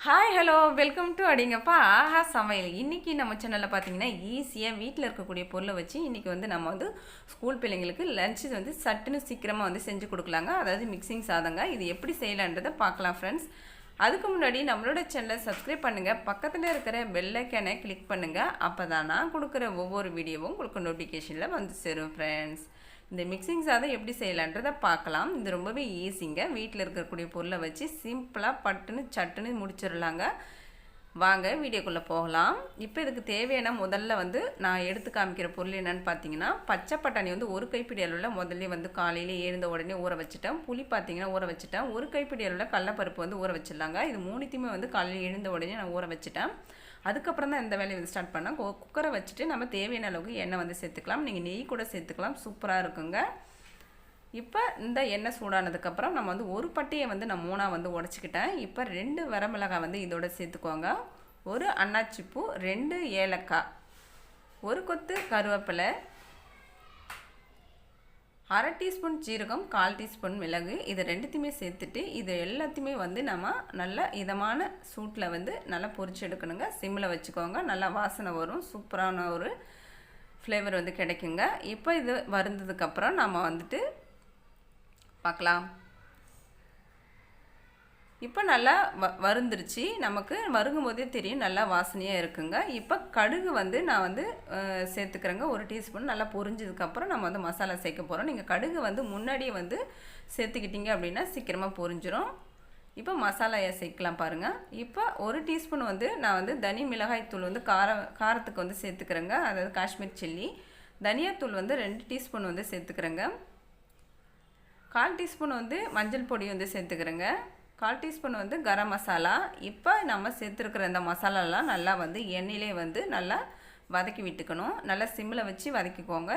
Hi hello welcome to அடிங்கப்பா. ஆஹா சமையல். இன்றைக்கி நம்ம சேனலில் பார்த்தீங்கன்னா ஈஸியாக வீட்டில் இருக்கக்கூடிய பொருளை வச்சு இன்றைக்கி வந்து நம்ம வந்து ஸ்கூல் பிள்ளைங்களுக்கு லஞ்சு வந்து சட்டுன்னு சீக்கிரமாக வந்து செஞ்சு கொடுக்கலாங்க. அதாவது மிக்சிங் சாதங்க. இது எப்படி செய்யலான்றதை பார்க்கலாம் ஃப்ரெண்ட்ஸ் அதுக்கு முன்னாடி நம்மளோட சேனலை சப்ஸ்கிரைப் பண்ணுங்கள் பக்கத்தில் இருக்கிற பெல்லைக்கனை கிளிக் பண்ணுங்கள் அப்போ தான் நான் கொடுக்குற ஒவ்வொரு வீடியோவும் உங்களுக்கு நோட்டிஃபிகேஷனில் வந்து சேரும் ஃப்ரெண்ட்ஸ் இந்த மிக்சிங் சாதம் எப்படி செய்யலான்றதை பார்க்கலாம். இது ரொம்பவே ஈஸிங்க வீட்டில் இருக்கக்கூடிய பொருளை வச்சு சிம்பிளாக பட்டுன்னு சட்டுன்னு முடிச்சிடலாங்க வாங்க வீடியோக்குள்ளே போகலாம். இப்போ இதுக்கு தேவையான முதல்ல வந்து நான் எடுத்து காமிக்கிற பொருள் என்னென்னு பார்த்தீங்கன்னா பச்சை பட்டாணி வந்து ஒரு கைப்பிடி அளவில் முதல்ல வந்து காலையில் எழுந்த உடனே ஊற வச்சுட்டேன். புளி பார்த்தீங்கன்னா ஊற வச்சுட்டேன். ஒரு கைப்பிடி அளவில் கடலப்பருப்பு வந்து ஊற வச்சிடலாங்க. இது மூணுத்தையுமே வந்து காலையில் எழுந்த உடனே நான் ஊற வச்சுட்டேன். அதுக்கப்புறம் தான் இந்த வேலையை வந்து ஸ்டார்ட் பண்ணால் குக்கரை வச்சுட்டு நம்ம தேவையான அளவுக்கு எண்ணெய் வந்து சேர்த்துக்கலாம். நீங்கள் நெய் கூட சேர்த்துக்கலாம். சூப்பராக இருக்குங்க. இப்போ இந்த எண்ணெய் சூடானதுக்கப்புறம் நம்ம வந்து ஒரு பட்டையை வந்து நான் மூணாக வந்து உடச்சிக்கிட்டேன். இப்போ ரெண்டு வரமிளகாய் வந்து இதோட சேர்த்துக்கோங்க. ஒரு அன்னாச்சிப்பூ ரெண்டு ஏலக்காய் ஒரு கொத்து கருவேப்பிலை அரை டீஸ்பூன் ஜீரகம் கால் டீஸ்பூன் மிளகு இது ரெண்டுத்தையுமே சேர்த்துட்டு இது எல்லாத்தையுமே வந்து நம்ம நல்ல இதமான சூட்டில் வந்து நல்லா பொரிச்சு எடுக்கணுங்க. சிம்மில் வச்சுக்கோங்க. நல்லா வாசனை வரும். சூப்பரான ஒரு ஃப்ளேவர் வந்து கிடைக்குங்க. இப்போ இது வருந்ததுக்கப்புறம் நம்ம வந்துட்டு பார்க்கலாம். இப்போ நல்லா வ வருந்துருச்சு நமக்கு வருங்கும் போதே தெரியும் நல்லா வாசனையாக இருக்குங்க. இப்போ கடுகு வந்து நான் வந்து சேர்த்துக்கிறேங்க. ஒரு டீஸ்பூன் நல்லா பொரிஞ்சதுக்கப்புறம் நம்ம வந்து மசாலா சேர்க்க போகிறோம் நீங்கள் கடுகு வந்து முன்னாடியே வந்து சேர்த்துக்கிட்டீங்க அப்படின்னா சீக்கிரமாக பொரிஞ்சிடும் இப்போ மசாலாயை சேர்க்கலாம் பாருங்கள் இப்போ ஒரு டீஸ்பூன் வந்து நான் வந்து தனி மிளகாய் தூள் வந்து கார காரத்துக்கு வந்து சேர்த்துக்கிறேங்க. அதாவது காஷ்மீர் சில்லி. தனியாத்தூள் வந்து ரெண்டு டீஸ்பூன் வந்து சேர்த்துக்கிறேங்க. கால் டீஸ்பூன் வந்து மஞ்சள் பொடி வந்து சேர்த்துக்கிறேங்க. கால் டீஸ்பூன் வந்து கரம் மசாலா. இப்போ நம்ம சேர்த்துருக்கிற இந்த மசாலாலாம் நல்லா வந்து எண்ணெயிலே வந்து நல்லா வதக்கி விட்டுக்கணும். நல்லா சிம்மில் வச்சு வதக்கிக்கோங்க.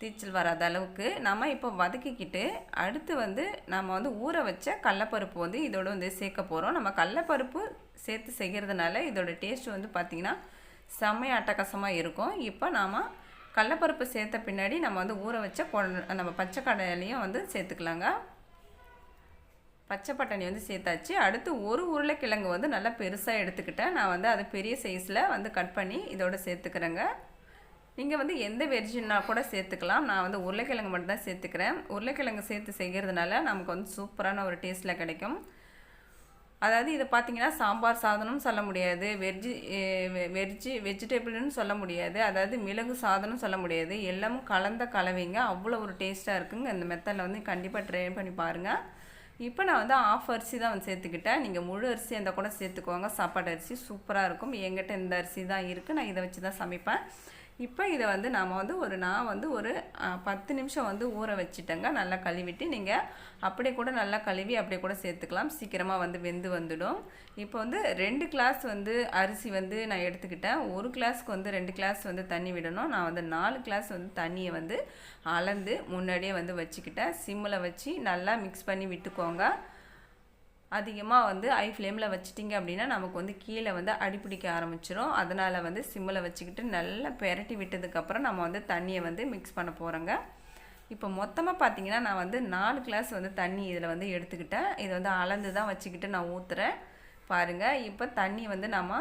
தீச்சல் வராத அளவுக்கு. நம்ம இப்போ வதக்கிக்கிட்டு அடுத்து வந்து நம்ம வந்து ஊற வச்ச கடலப்பருப்பு வந்து இதோட வந்து சேர்க்க போகிறோம் நம்ம கடலப்பருப்பு சேர்த்து செய்கிறதுனால இதோட டேஸ்ட் வந்து பார்த்திங்கன்னா செம்மைய அட்டகாசமாக இருக்கும். இப்போ நாம் கடலப்பருப்பு சேர்த்த பின்னாடி நம்ம வந்து ஊற வச்ச நம்ம பச்சை கடலையும் வந்து சேர்த்துக்கலாங்க. பச்சை பட்டாணி வந்து சேர்த்தாச்சு. அடுத்து ஒரு உருளைக்கிழங்கு வந்து நல்லா பெருசாக எடுத்துக்கிட்டேன். நான் வந்து அது பெரிய சைஸில் வந்து கட் பண்ணி இதோட சேர்த்துக்கிறேங்க. நீங்கள் வந்து எந்த வெர்ஜின்னா கூட சேர்த்துக்கலாம். நான் வந்து உருளைக்கிழங்கு மட்டும் தான் சேர்த்துக்கிறேன். உருளைக்கிழங்கு சேர்த்து செய்கிறதுனால நமக்கு வந்து சூப்பரான ஒரு டேஸ்ட்டில் கிடைக்கும். அதாவது இதை பார்த்தீங்கன்னா சாம்பார் சாதனம் சொல்ல முடியாது. வெஜ்ஜி வெஜ்ஜி வெஜிடபிள்னு சொல்ல முடியாது. அதாவது மிளகு சாதனம் சொல்ல முடியாது. எல்லாமும் கலந்த கலவைங்க. அவ்வளோ ஒரு டேஸ்ட்டாக இருக்குங்க. இந்த மெத்தடில் வந்து கண்டிப்பாக ட்ரை பண்ணி பாருங்கள் இப்போ நான் வந்து ஆஃப் அரிசி தான் வந்து சேர்த்துக்கிட்டேன். நீங்கள் முழு அரிசி அந்த கூட சேர்த்துக்கோங்க. சாப்பாடு அரிசி சூப்பராக இருக்கும். என்கிட்ட இந்த அரிசி தான் இருக்குது நான் இதை வச்சு தான் சமைப்பேன். இப்போ இதை வந்து நாம் வந்து ஒரு நான் வந்து ஒரு பத்து நிமிஷம் வந்து ஊற வச்சுட்டேங்க. நல்லா கழுவிட்டு நீங்கள் அப்படியே கூட நல்லா கழுவி அப்படியே கூட சேர்த்துக்கலாம். சீக்கிரமாக வந்து வெந்து வந்துடும். இப்போ வந்து ரெண்டு கிளாஸ் வந்து அரிசி வந்து நான் எடுத்துக்கிட்டேன். ஒரு கிளாஸ்க்கு வந்து ரெண்டு கிளாஸ் வந்து தண்ணி விடணும். நான் வந்து நாலு கிளாஸ் வந்து தண்ணியை வந்து அளந்து முன்னாடியே வந்து வச்சுக்கிட்டேன். சிம்மில் வச்சு நல்லா மிக்ஸ் பண்ணி விட்டுக்கோங்க. அதிகமாக வந்து ஐ ஃப்ளேமில் வச்சிட்டிங்க அப்படின்னா நமக்கு வந்து கீழே வந்து அடிப்பிடிக்க ஆரம்பிச்சிடும் அதனால் வந்து சிம்மில் வச்சுக்கிட்டு நல்லா பெரட்டி விட்டதுக்கப்புறம் நம்ம வந்து தண்ணியை வந்து மிக்ஸ் பண்ண போகிறோங்க இப்போ மொத்தமாக பார்த்தீங்கன்னா நான் வந்து நாலு கிளாஸ் வந்து தண்ணி இதில் வந்து எடுத்துக்கிட்டேன். இதை வந்து அளந்து தான் வச்சுக்கிட்டு நான் ஊற்றுறேன் பாருங்கள் இப்போ தண்ணி வந்து நம்ம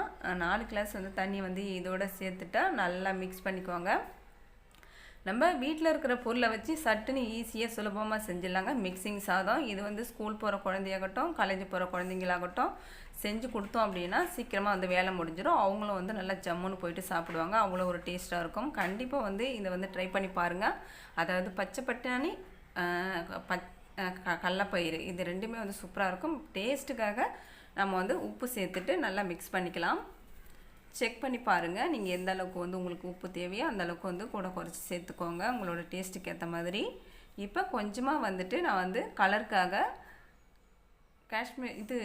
நாலு கிளாஸ் வந்து தண்ணி வந்து இதோட சேர்த்துட்டா நல்லா மிக்ஸ் பண்ணிக்குவாங்க நம்ம வீட்டில் இருக்கிற பொருளை வச்சு சட்டுன்னு ஈஸியாக சுலபமாக செஞ்சிடலாங்க. மிக்சிங் சாதம் இது வந்து ஸ்கூல் போகிற குழந்தையாகட்டும் காலேஜ் போகிற குழந்தைங்களாகட்டும் செஞ்சு கொடுத்தோம் அப்படின்னா சீக்கிரமாக வந்து வேலை முடிஞ்சிடும். அவங்களும் வந்து நல்லா ஜம்முன்னு போயிட்டு சாப்பிடுவாங்க. அவ்வளோ ஒரு டேஸ்ட்டாக இருக்கும். கண்டிப்பாக வந்து இதை வந்து ட்ரை பண்ணி பாருங்கள் அதாவது பச்சை பட்டாணி பச் கடலப்பயிறு இது ரெண்டுமே வந்து சூப்பராக இருக்கும். டேஸ்ட்டுக்காக நம்ம வந்து உப்பு சேர்த்துட்டு நல்லா மிக்ஸ் பண்ணிக்கலாம். செக் பண்ணி பாருங்கள் நீங்கள் எந்த அளவுக்கு வந்து உங்களுக்கு உப்பு தேவையோ அந்த அளவுக்கு வந்து கூட குறைச்சி சேர்த்துக்கோங்க. உங்களோட டேஸ்ட்டுக்கு ஏற்ற மாதிரி. இப்போ கொஞ்சமாக வந்துட்டு நான் வந்து கலருக்காக காஷ்மீர் இது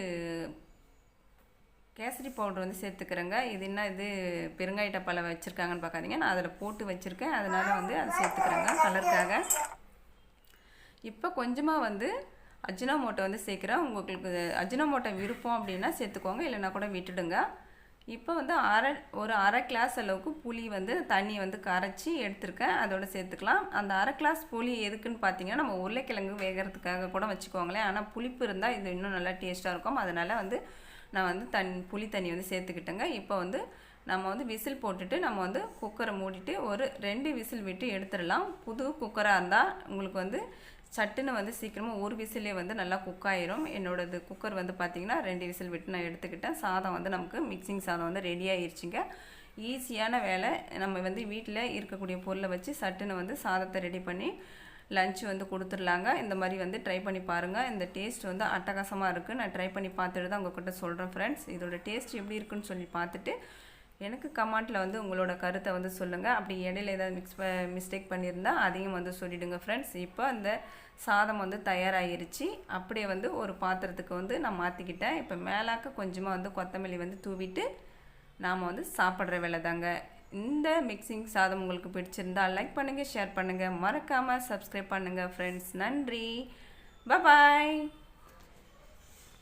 கேசரி பவுடர் வந்து சேர்த்துக்கிறேங்க. இது என்ன இது பெருங்காயிட்ட பழம் வச்சுருக்காங்கன்னு பார்க்காதீங்க நான் அதில் போட்டு வச்சுருக்கேன். அதனால் வந்து அதை சேர்த்துக்கிறேங்க கலருக்காக இப்போ கொஞ்சமாக வந்து அஜினோமோட்டோ வந்து சேர்க்குறேன். உங்களுக்கு அஜினோமோட்டோ விருப்பம் அப்படின்னா சேர்த்துக்கோங்க. இல்லைன்னா கூட விட்டுடுங்க. இப்போ வந்து அரை ஒரு அரை கிளாஸ் அளவுக்கு புளி வந்து தண்ணி வந்து கரைச்சி எடுத்துருக்கேன். அதோடு சேர்த்துக்கலாம். அந்த அரை கிளாஸ் புளி எதுக்குன்னு பார்த்தீங்கன்னா நம்ம உருளைக்கிழங்கு வேகிறதுக்காக கூட வச்சுக்கோங்களேன். ஆனால் புளிப்பு இருந்தால் இது இன்னும் நல்லா டேஸ்ட்டாக இருக்கும். அதனால் வந்து நான் வந்து தண் புளி தண்ணி வந்து சேர்த்துக்கிட்டேங்க. இப்போ வந்து நம்ம வந்து விசில் போட்டுட்டு நம்ம வந்து குக்கரை மூடிட்டு ஒரு ரெண்டு விசில் விட்டு எடுத்துடலாம். புது குக்கராக இருந்தால் உங்களுக்கு வந்து சட்டுன்னு வந்து சீக்கிரமாக ஒரு விசிலே வந்து நல்லா குக் ஆயிரும். என்னோடது குக்கர் வந்து பார்த்திங்கன்னா ரெண்டு விசில் விட்டு நான் எடுத்துக்கிட்டேன். சாதம் வந்து நமக்கு மிக்சிங் சாதம் வந்து ரெடி ஆயிடுச்சுங்க ஈஸியான வேலை. நம்ம வந்து வீட்டில் இருக்கக்கூடிய பொருளை வச்சு சட்டுன்னு வந்து சாதத்தை ரெடி பண்ணி லஞ்ச் வந்து கொடுத்துர்லாங்க இந்த மாதிரி வந்து ட்ரை பண்ணி பாருங்கள் இந்த டேஸ்ட் வந்து அட்டகாசமாக இருக்குது நான் ட்ரை பண்ணி பார்த்துட்டு தான் உங்கள்கிட்ட சொல்கிறேன் ஃப்ரெண்ட்ஸ் இதோட டேஸ்ட் எப்படி இருக்குன்னு சொல்லி பார்த்துட்டு எனக்கு கமெண்ட்டில் வந்து உங்களோட கருத்தை வந்து சொல்லுங்கள் அப்படி இடையில ஏதாவது மிக்ஸ் மிஸ்டேக் பண்ணியிருந்தால் அதையும் வந்து சொல்லிவிடுங்க ஃப்ரெண்ட்ஸ் இப்போ அந்த சாதம் வந்து தயாராகிருச்சு அப்படியே வந்து ஒரு பாத்திரத்துக்கு வந்து நான் மாற்றிக்கிட்டேன் இப்போ மேலாக்க கொஞ்சமாக வந்து கொத்தமல்லி வந்து தூவிட்டு நாம் வந்து சாப்பிட்ற வேலை தாங்க. இந்த மிக்சிங் சாதம் உங்களுக்கு பிடிச்சிருந்தால் லைக் பண்ணுங்கள் ஷேர் பண்ணுங்கள் மறக்காமல் சப்ஸ்கிரைப் பண்ணுங்கள் ஃப்ரெண்ட்ஸ் நன்றி. பாய்